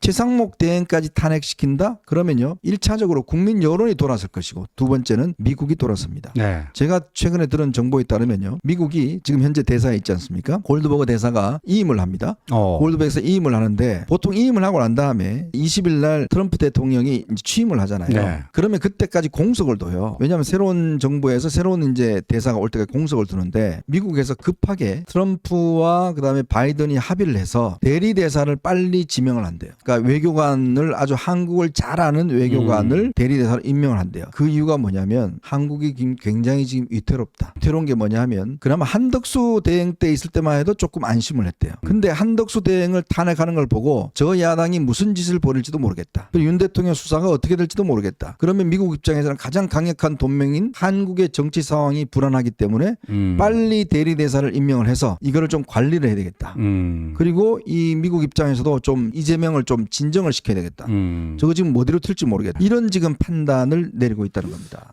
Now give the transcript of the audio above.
최상목 대행까지 탄핵시킨다? 그러면요. 1차적으로 국민 여론이 돌았을 것이고 두 번째는 미국이 돌았습니다. 네. 제가 최근에 들은 정보에 따르면요. 미국이 지금 현재 대사에 있지 않습니까? 골드버거 대사가 이임을 합니다. 어. 골드버거에서 이임을 하는데 보통 이임을 하고 난 다음에 20일 날 트럼프 대통령이 취임을 하잖아요. 네. 그러면 그때까지 공석을 둬요. 왜냐하면 새로운 정부에서 새로운 이제 대사가 올 때까지 공석을 두는데 미국에서 급하게 트럼프와 그다음에 바이든이 합의를 해서 대리 대사를 빨리 지명을 한대요. 그러니까 외교관을 아주 한국을 잘 아는 외교관을 음. 대리 대사로 임명을 한대요. 그 이유가 뭐냐면 한국이 굉장히 지금 위태롭다. 위태로운 게 뭐냐면 그나마 한덕수 대행 때 있을 때만 해도 조금 안심을 했대요. 근데 한덕수 대행을 탄핵하는 걸 보고 저 야당이 무슨 짓을 벌일지도 모르겠다. 그리고 윤 대통령 수사가 어떻게 될지도 모르겠다. 그러면 미국 입장에서는 가장 강력한 동맹인 한국의 정치 상황이 불안하기 때문에 음. 빨리 대리 대사를 임명을 해서 이거를 좀 관리를 해야 되겠다. 음. 그리고 이 미국 입장에서도 좀 이재명을 좀 진정을 시켜야 되겠다. 음. 저거 지금 어디로 튈지 모르겠다. 이런 지금 판단을 내리고 있다는 겁니다.